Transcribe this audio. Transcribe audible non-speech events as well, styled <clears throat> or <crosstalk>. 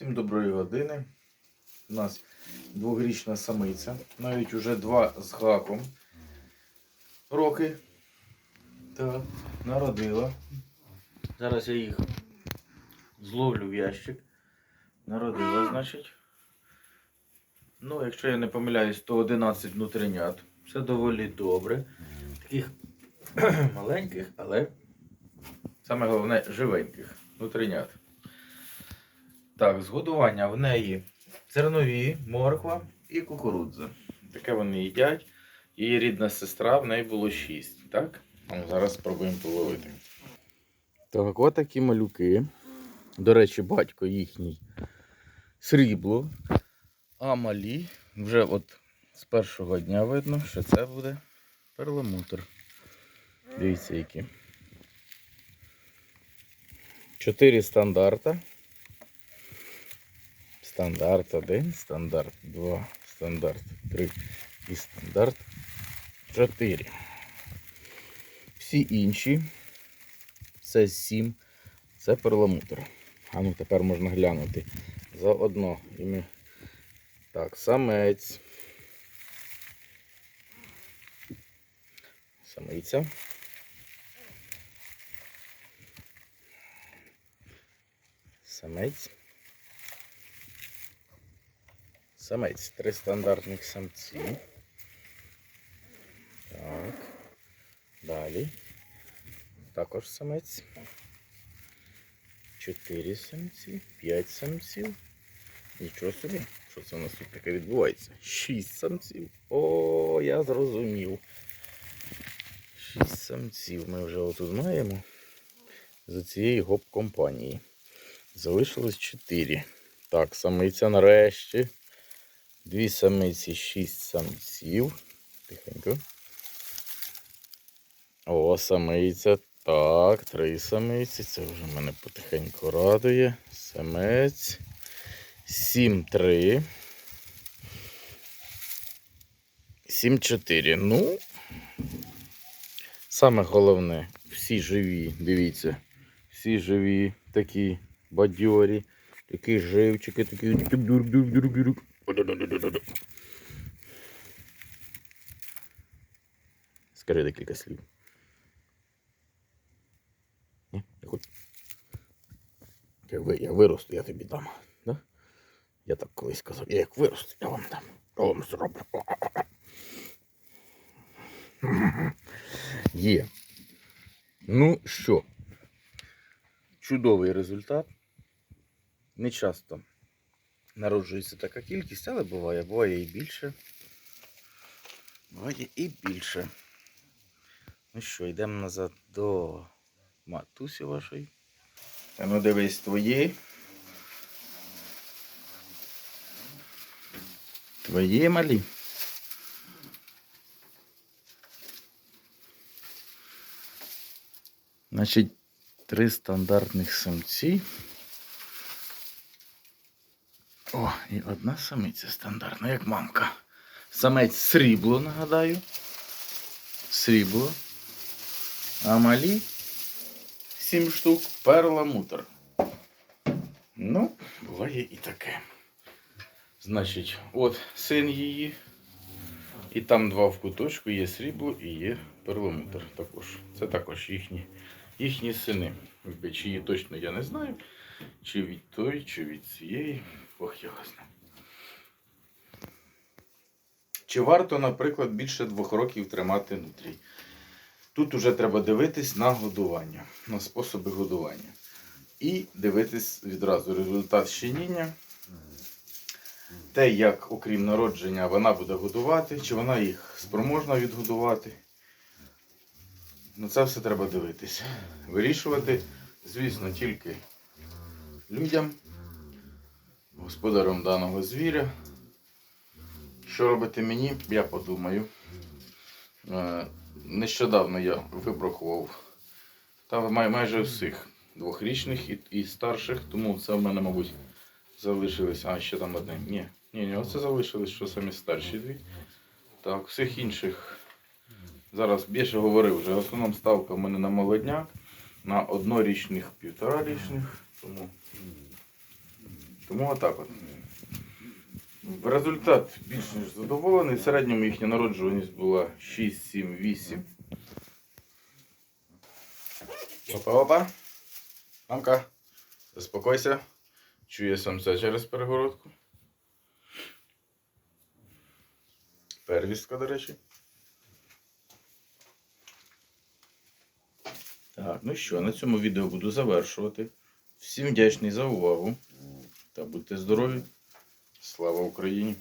Всім доброї години. У нас двохрічна самиця. Навіть уже два з гаком роки. Так, народила. Зараз я їх зловлю в ящик. Народила, значить. Ну, якщо я не помиляюсь, то 11 внутренят. Все доволі добре. Таких <clears throat> маленьких, але саме головне живеньких внутренят. Так, згодування в неї зернові, морква і кукурудза. Таке вони їдять. Її рідна сестра, в неї було 6. Так? Ну, зараз спробуємо половити. Так, от такі малюки. До речі, батько їхній срібло. А малі вже от з першого дня видно, що це буде перламутр. Дивіться, які. Чотири стандарта. Стандарт 1, стандарт 2, стандарт 3 і стандарт 4. Всі інші, це 7, це перламутр. А ну тепер можна глянути заодно. І ми... Так, самець. Самиця. Самець. Самець. Три стандартних самці. Так. Далі. Також самець. Чотири самці. П'ять самців. Нічого собі. Що це у нас тут таке відбувається? Шість самців. О, я зрозумів. Шість самців ми вже отут маємо. З цієї гоп-компанії. Залишилось чотири. Так, самиця нарешті. Дві самиці, шість самців. Тихенько. О, самиця. Так, три самиці. Це вже мене потихеньку радує. Самець. Сім три. Сім чотири. Ну. Саме головне, всі живі, дивіться. Всі живі, такі бадьорі, такі живчики, такі. Скажи декілька слів. Не. Я виросту, я тобі дам. Да? Я так колись казав, я як виросту, я вам дам. Я вам зроблю. <laughs> Є. Ну що? Чудовий результат. Не часто народжується така кількість, але буває, буває і більше. Буває і більше. Ну що, йдемо назад до матусі вашої. А ну дивись твої. Твої малі. Значить, три стандартних самці. О, і одна самиця стандартна, як мамка. Самець срібло, нагадаю. Срібло. А малі сім штук перламутр. Ну, буває і таке. Значить, от син її. І там два в куточку є срібло і є перламутр також. Це також їхні, їхні сини. Чиї точно я не знаю. Чи від той, чи від цієї. Бог його знає. Чи варто, наприклад, більше двох років тримати нутрій? Тут уже треба дивитись на годування, на способи годування. І дивитись відразу результат щеніння. Те, як, окрім народження, вона буде годувати, чи вона їх спроможна відгодувати. На це все треба дивитись. Вирішувати, звісно, тільки людям, господарям даного звіря. Що робити мені, я подумаю. Е, Нещодавно я вибрахував та май- майже всіх двохрічних і старших, тому це в мене, мабуть, залишилось. А, ще там одне. Ні, ні, ні, оце залишилось, що самі старші дві. Так, всіх інших. Зараз більше говорив вже. В основному ставка в мене на молодняк, на однорічних, півторарічних. Тому Тому отак от. Результат більш ніж задоволений. В середньому їхня народжуваність була 6, 7, 8. Опа, опа. Мамка, заспокойся. Чує самця через перегородку. Первістка, до речі. Так, ну що, на цьому відео буду завершувати. Всім вдячний за увагу. Та будьте здорові. Слава Україні!